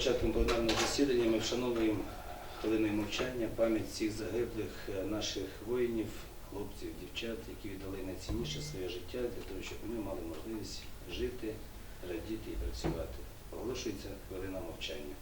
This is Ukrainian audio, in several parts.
початком пленарного засідання ми вшановуємо хвилиною мовчання пам'ять всіх загиблих е, наших воїнів, хлопців, дівчат, які віддали найцінніше своє життя для того, щоб ми мали можливість жити, радіти і працювати. Оголошується хвилина мовчання.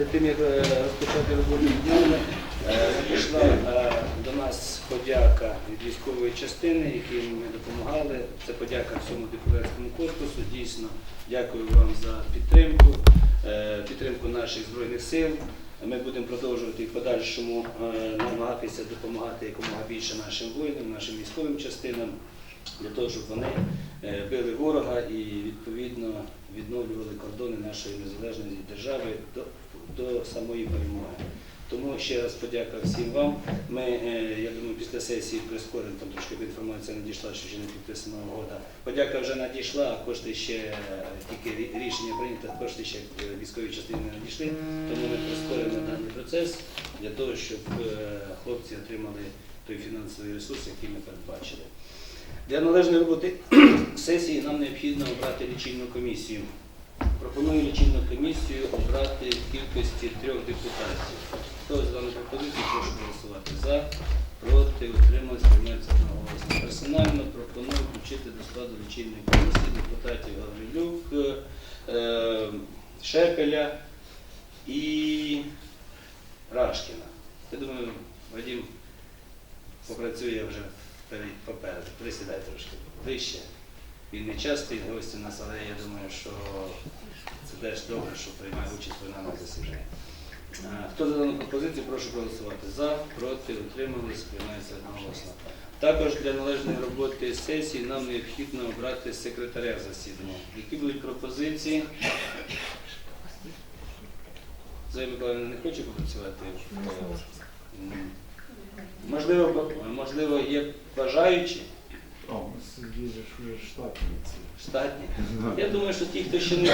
Перед тим, як е, розпочати роботу днями, надійшла е, до нас подяка від військової частини, яким ми допомагали. Це подяка всьому депутатському корпусу. Дійсно, дякую вам за підтримку, е, підтримку наших збройних сил. Ми будемо продовжувати в подальшому е, намагатися допомагати якомога більше нашим воїнам, нашим військовим частинам, для того, щоб вони е, били ворога і відповідно відновлювали кордони нашої незалежної держави до, до самої перемоги. Тому ще раз подяка всім вам. Ми, е, я думаю, після сесії прискоримо, там трошки інформація надійшла, що ще не підписана угода. Подяка вже надійшла, а кошти ще е, тільки рішення прийнято, кошти ще військові частини не надійшли. Тому ми прискоримо даний процес для того, щоб хлопці отримали той фінансовий ресурс, який ми передбачили. Для належної роботи сесії нам необхідно обрати лічильну комісію. Пропоную лічильну комісію обрати в кількості трьох депутатів. Хто за дану пропозицію, прошу голосувати за, проти, утрималися, приймається одноголосно. Персонально пропоную включити до складу лічильної комісії депутатів Гаврилюк, е, Шепеля і Рашкіна. Я думаю, Вадим попрацює вже вперед- попереду. Присідай трошки вище. Він не частий гость у нас, але я думаю, що це теж добре, що приймає участь в пленарному засіданні. Хто за дану пропозицію, прошу голосувати за, проти, утримались, приймається одноголосно. Також для належної роботи сесії нам необхідно обрати секретаря засідання. Які будуть пропозиції? Зоя Миколаївна не хоче попрацювати? Можливо, можливо, є бажаючі А, у нас є ж уже штатні ці. штатні. Я думаю, що ті, хто ще не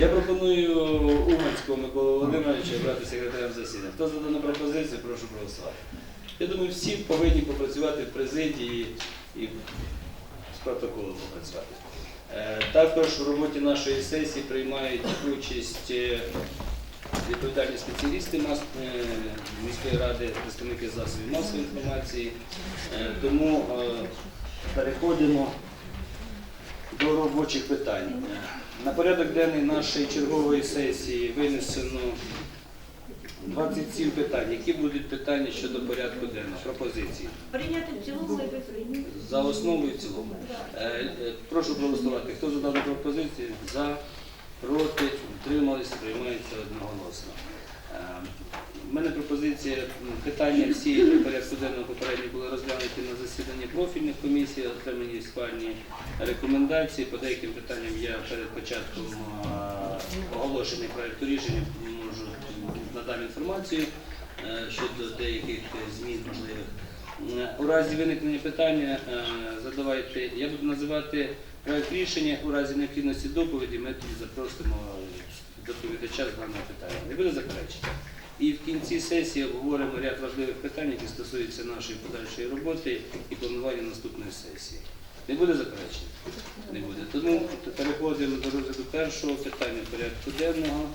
я пропоную Уманського Миколу Володимировича брати секретарем засідання. Хто за дану пропозицію, прошу проголосувати. Я думаю, всі повинні попрацювати в президії і з протоколом попрацювати. Е, Також в роботі нашої сесії приймають участь е, відповідальні спеціалісти е, міської ради, представники засобів масової інформації. Е, Тому е, переходимо до робочих питань. На порядок денний нашої чергової сесії винесено 27 питань. Які будуть питання щодо порядку денного? Пропозиції? Прийняти в цілому і. За основу і в цілому. Прошу проголосувати. Хто за дану пропозицію? За, проти, утрималися, приймається одноголосно. Е, У мене пропозиція, питання всі порядку денного попередньо були розглянуті на засіданні профільних комісій, отримані схвальні рекомендації. По деяким питанням я перед початком е, оголошення проекту рішення можу надам інформацію е, щодо деяких змін можливих. Е, У разі виникнення питання е, задавайте, я буду називати проект рішення, у разі необхідності доповіді ми тоді запросимо доповідача з даного питання. Не буде заперечень. І в кінці сесії обговоримо ряд важливих питань, які стосуються нашої подальшої роботи і планування наступної сесії. Не буде заперечень? Не буде. Тому переходимо до розгляду першого питання порядку денного.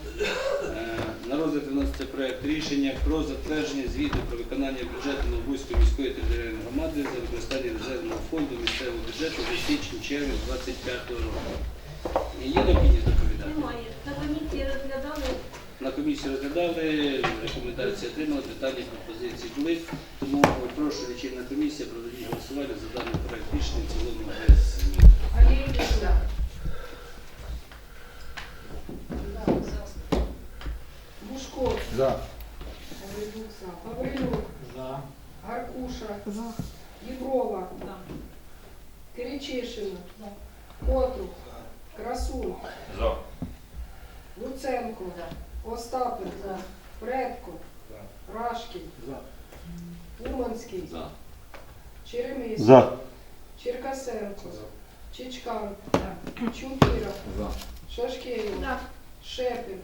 На розгляд виноситься проект рішення про затвердження звіту про виконання бюджету Новобузької міської територіальної громади за використання резервного фонду місцевого бюджету за січень-червень 25 року. Є необхідність доповідати? Немає. На комісії розглядали На комісії розглядали, рекомендації отримали, питання пропозиції були. Тому прошу лічильна комісія проведіть голосування за даний проект рішення в цілому без змін. За. Бушко. За. Гаврилюк. За. Гаркуша. За. Єврова. Киричишина. Котрук. Красун. За. Луценко. Остапенко. Предко. Рашкін. За. Уманський. За. Черемис. За. Черкасенко. Чичкан. Чупіра. За. Шашкевич. За. Шепін.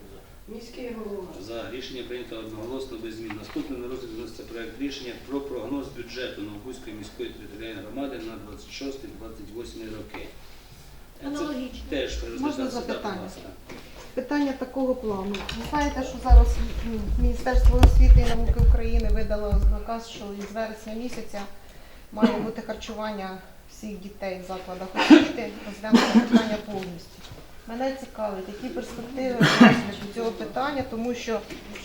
Міський голова. За рішення прийнято одноголосно без змін. Наступний на розгляд вноситься проект рішення про прогноз бюджету Новобузької міської територіальної громади на 26-28 роки. Це Аналогічно. Теж Можна запитання? Питання такого плану. Ви знаєте, що зараз Міністерство освіти і науки України видало наказ, що із вересня місяця має бути харчування всіх дітей в закладах освіти, розглянути питання повністю. Мене цікавить, які перспективи розвитку цього питання, тому що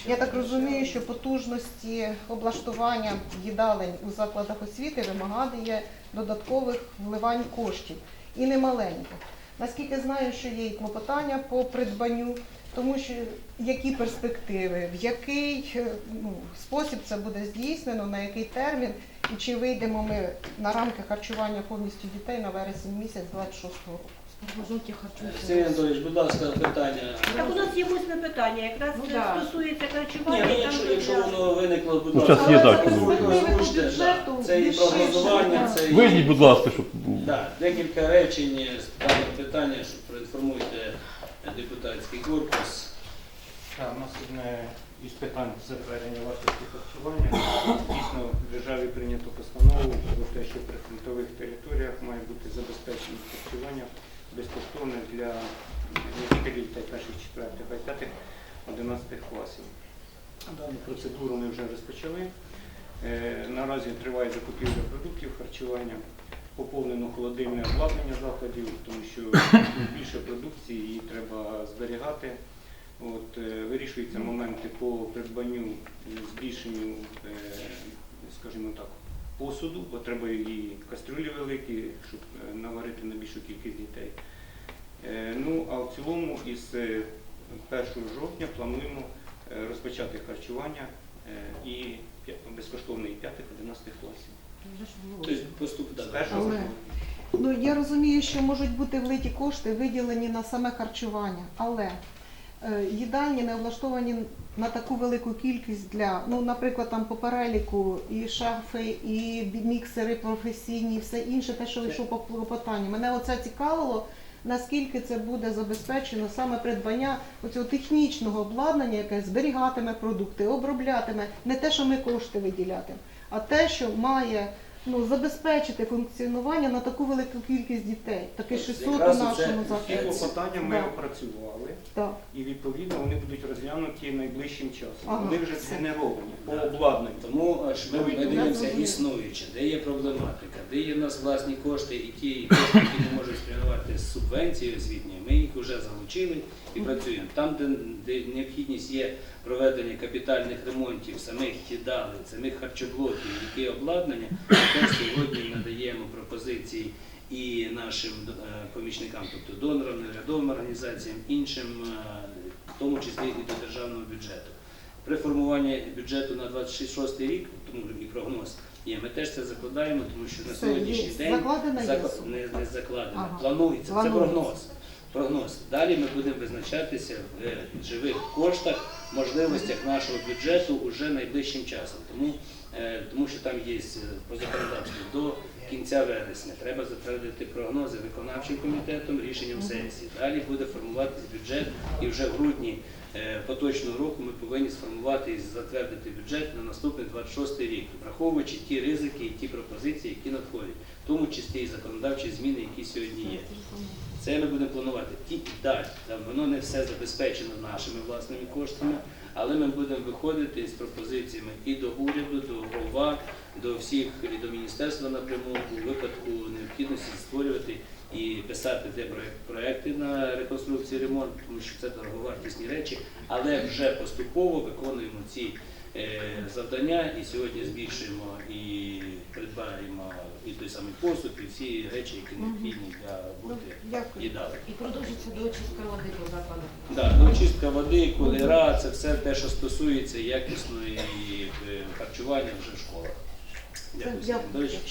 я так розумію, що потужності облаштування їдалень у закладах освіти вимагає додаткових вливань коштів і немаленьких. Наскільки знаю, що є і клопотання по придбанню, тому що які перспективи, в який е, ну, спосіб це буде здійснено, на який термін, і чи вийдемо ми на рамки харчування повністю дітей на вересень місяць 26-го року. Жовті харчуються. Сергій Анатолійович, будь ласка, питання. Так у нас є восьме питання, якраз Ну, це да. стосується Ні, харчування. ну там якщо, якщо воно виникло, будь Ну, ласка, щас є, так, ви ну. озвучте, да. Це і більш прогнозування, да. це і... Визніть, будь ласка, щоб Да, декілька речень з даного питання, щоб проінформуйте депутатський корпус. Так, у нас одне із питань затвердження вартості харчування. Дійсно, в державі прийнято постанову про те, що при фронтових територіях має бути забезпечено харчування безкоштовне для дітей перших, четвертих, а п'ятих, одинадцятих класів. Дану процедуру ми вже розпочали. Е, Наразі триває закупівля продуктів харчування. Поповнено холодильне обладнання закладів, тому що більше продукції її треба зберігати. От, е, вирішуються моменти по придбанню, збільшенню, е, скажімо так, посуду, бо треба і кастрюлі великі, щоб е, наварити на більшу кількість дітей. Е, Ну, а в цілому із е, 1 жовтня плануємо е, розпочати харчування е, і безкоштовний 5-11 класів. Тобто поступ, да, З да. 1 Але- Ну я розумію, що можуть бути влиті кошти, виділені на саме харчування, але е, їдальні не облаштовані на таку велику кількість для, ну, наприклад, там по переліку і шафи, і міксери професійні, і все інше, те, що йшло по клопотанню. Мене оце цікавило, наскільки це буде забезпечено саме придбання оцього технічного обладнання, яке зберігатиме продукти, оброблятиме, не те, що ми кошти виділятимемо, а те, що має ну, забезпечити функціонування на таку велику кількість дітей. Таке Тобто 600 у якраз нашому оце- Ті закладі. клопотання ми Да. опрацювали. Так. І відповідно вони будуть розглянуті найближчим часом. Ага, Вони вже все. згенеровані по обладнанню. Тому аж ми, ми Давайте, дивимося існуюче, де є проблематика, де є в нас власні кошти і ті кошти, які ми можемо спрямувати з субвенції освітньої, ми їх вже залучили і працюємо. Там, де, де необхідність є проведення капітальних ремонтів самих їдалень, самих харчоблоків, які обладнання, ми сьогодні надаємо пропозиції і нашим е, помічникам, тобто донорам, неурядовим організаціям, іншим, е, в тому числі і до державного бюджету. При формуванні бюджету на 26 рік, тому і прогноз є, ми теж це закладаємо, тому що на сьогоднішній день Закладена є не, не закладено, Ага. планується. Це прогноз. Прогноз. Далі ми будемо визначатися в живих коштах, можливостях нашого бюджету уже найближчим часом. Тому, е, тому що там є е, по законодавству до кінця вересня. Треба затвердити прогнози виконавчим комітетом, рішенням сесії. Далі буде формуватись бюджет, і вже в грудні е, поточного року ми повинні сформувати і затвердити бюджет на наступний 26 рік, враховуючи ті ризики і ті пропозиції, які надходять, в тому числі і законодавчі зміни, які сьогодні є. Це ми будемо планувати. Ті далі. Там воно не все забезпечено нашими власними коштами, але ми будемо виходити з пропозиціями і до уряду, до голова, до всіх і до міністерства напряму у випадку необхідності створювати і писати де проекти на реконструкцію ремонт, тому що це дороговартісні речі, але вже поступово виконуємо ці завдання і сьогодні збільшуємо і придбаємо і той самий посуд, і всі речі, які необхідні для бути і далі. І продовжиться до очистка води по закладу. Да, доочистка води, колера, це все те, що стосується якісної е, харчування вже в школах. Дякую.